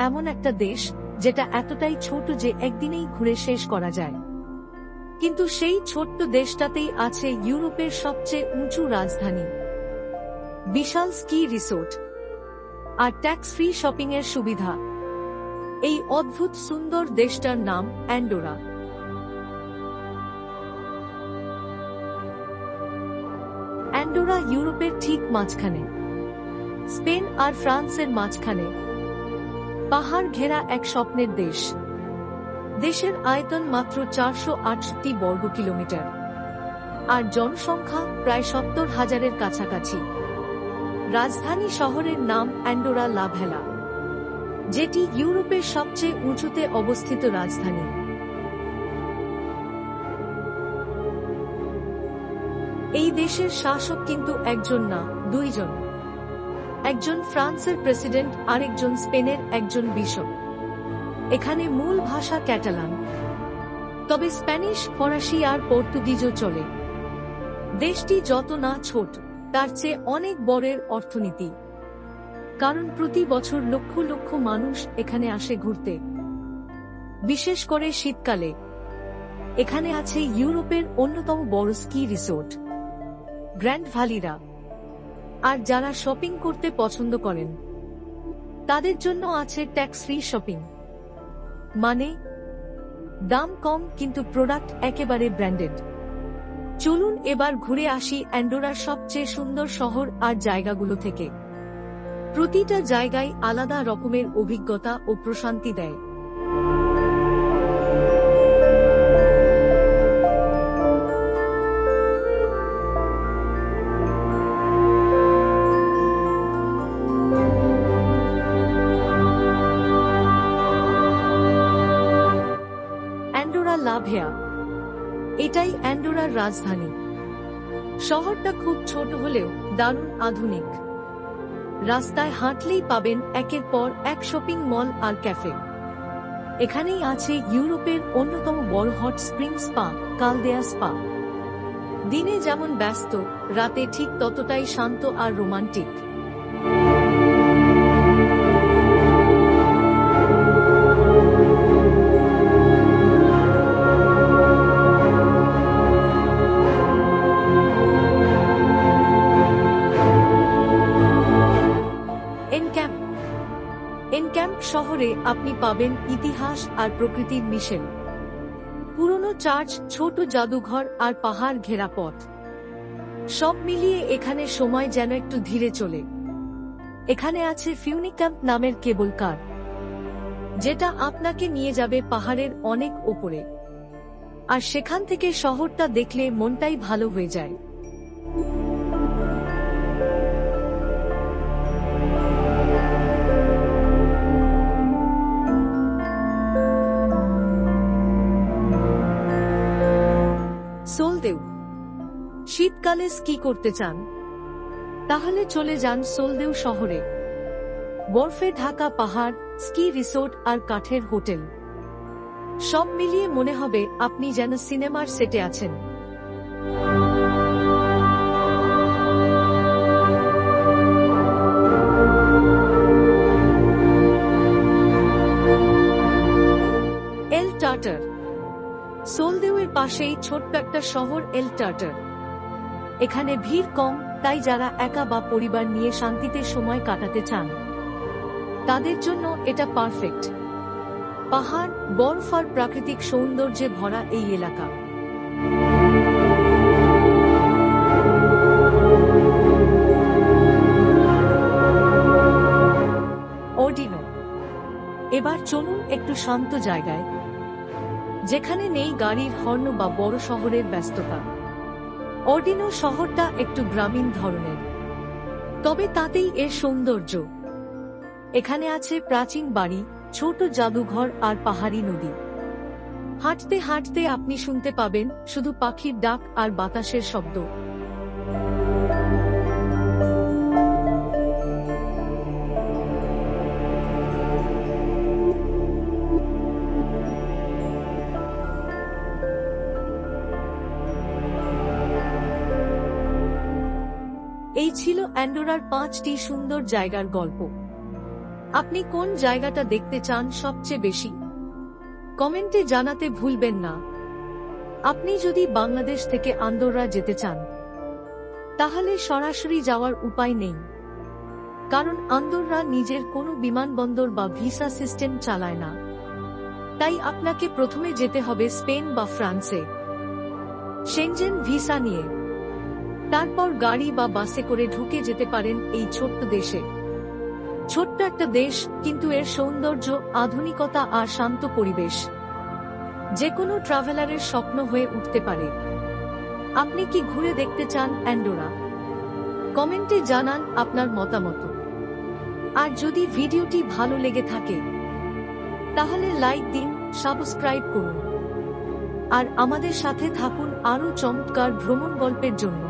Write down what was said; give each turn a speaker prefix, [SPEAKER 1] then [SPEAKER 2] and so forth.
[SPEAKER 1] এমন একটা দেশ যেটা এতটাই ছোট যে একদিনেই ঘুরে শেষ করা যায়। কিন্তু সেই ছোট্ট দেশটাতেই আছে ইউরোপের সবচেয়ে উঁচু রাজধানী। বিশাল স্কি রিসোর্ট। আর ট্যাক্স ফ্রি শপিং এর সুবিধা। এই অদ্ভুত সুন্দর দেশটার নাম অ্যান্ডোরা। অ্যান্ডোরা ইউরোপের ঠিক মাঝখানে। স্পেন আর ফ্রান্সের মাঝখানে। পাহাড় ঘেরা এক স্বপ্নের দেশ। দেশের আয়তন মাত্র চারশো আটষট্টি বর্গ কিলোমিটার। আর জনসংখ্যা প্রায় সত্তর হাজারের কাছাকাছি। রাজধানী শহরের নাম অ্যান্ডোরা লাভেলা যেটি ইউরোপের সবচেয়ে উঁচুতে অবস্থিত রাজধানী। এই দেশের শাসক কিন্তু একজন না, দুইজন। একজন ফ্রান্সের প্রেসিডেন্ট, আরেকজন স্পেনের একজন বিশপ। এখানে মূল ভাষা ক্যাটালান। তবে স্প্যানিশ, ফরাসি আর পর্তুগিজও চলে। দেশটি যত না ছোট, তার চেয়ে অনেক বড়ের অর্থনীতি। কারণ প্রতি বছর লক্ষ লক্ষ মানুষ এখানে আসে ঘুরতে। বিশেষ করে শীতকালে। এখানে আছে ইউরোপের অন্যতম বড় স্কি রিসোর্ট। গ্র্যান্ড ভ্যালিরা আর যারা শপিং করতে পছন্দ করেন, তাদের জন্য আছে ট্যাক্স ফ্রি শপিং। মানে দাম কম কিন্তু প্রোডাক্ট একেবারে ব্র্যান্ডেড। চলুন এবার ঘুরে আসি অ্যান্ডোরার সবচেয়ে সুন্দর শহর আর জায়গাগুলো থেকে। প্রতিটা জায়গায় আলাদা রকমের অভিজ্ঞতা ও প্রশান্তি দেয়। লাভেয়া এটাই অ্যান্ডোরার রাজধানী। শহরটা খুব ছোট হলেও দারুণ আধুনিক। রাস্তায় হাঁটলেই পাবেন একের পর এক শপিং মল আর ক্যাফে। এখানেই আছে ইউরোপের অন্যতম বড় hot spring spa, Caldea spa. দিনে যেমন ব্যস্ত, রাতে ঠিক ততটাই শান্ত আর রোমান্টিক। শহরে আপনি পাবেন ইতিহাস আর প্রকৃতির মিশেল। পুরনো চার্চ, ছোট জাদুঘর আর পাহাড় ঘেরা পথ। সব মিলিয়ে এখানে সময় যেন একটু ধীরে চলে। এখানে আছে ফিউনিক্যাম্প নামের কেবল কার, যেটা আপনাকে নিয়ে যাবে পাহাড়ের অনেক ওপরে। আর সেখান থেকে শহরটা দেখলে মনটাই ভালো হয়ে যায়। শীতকালে স্কি করতে চান, তাহলে চলে যান সোলদেউ শহরে। বরফে ঢাকা পাহাড়, স্কি রিসোর্ট আর কাঠের হোটেল। সব মিলিয়ে মনে হবে আপনি যেন সিনেমার সেটে আছেন। এল টাটার। সোলদেউয়ের পাশেই ছোট্ট একটা শহর এল টাটার। এখানে ভিড় কম, তাই যারা একা বা পরিবার নিয়ে শান্তিতে সময় কাটাতে চান, তাদের জন্য এটা পারফেক্ট পাহাড়, বরফ আর প্রাকৃতিক সৌন্দর্যে ভরা এই এলাকা। এবার চলুন একটু শান্ত জায়গায়, যেখানে নেই গাড়ির হর্ন বা বড় শহরের ব্যস্ততা। অর্ডিনো শহরটা একটু গ্রামীণ ধরনের। তবে তাতেই এর সৌন্দর্য। এখানে আছে প্রাচীন বাড়ি, ছোট জাদুঘর আর পাহাড়ি নদী। হাঁটতে হাঁটতে আপনি শুনতে পাবেন শুধু পাখির ডাক আর বাতাসের শব্দ। এই ছিল অ্যান্ডোরার পাঁচটি সুন্দর জায়গার গল্প। আপনি কোন জায়গাটা দেখতে চান সবচেয়ে বেশি? কমেন্টে জানাতে ভুলবেন না। আপনি যদি বাংলাদেশ থেকে আন্দোরা যেতে চান, তাহলে সরাসরি যাওয়ার উপায় নেই। কারণ আন্দোররা নিজের কোনো বিমানবন্দর বা ভিসা সিস্টেম চালায় না। তাই আপনাকে প্রথমে যেতে হবে স্পেন বা ফ্রান্সে। সেনজেন ভিসা নিয়ে। তারপর গাড়ি বা বাসে করে ঢুকে যেতে পারেন এই ছোট্ট দেশে। ছোট্ট একটা দেশ, কিন্তু এর সৌন্দর্য, আধুনিকতা আর শান্ত পরিবেশ। যে কোনো ট্রাভেলারের স্বপ্ন হয়ে উঠতে পারে। আপনি কি ঘুরে দেখতে চান অ্যান্ডোরা কমেন্টে জানান আপনার মতামত। আর যদি ভিডিওটি ভালো লেগে থাকে, তাহলে লাইক দিন, সাবস্ক্রাইব করুন। আর আমাদের সাথে থাকুন আরও চমৎকার ভ্রমণ গল্পের জন্য।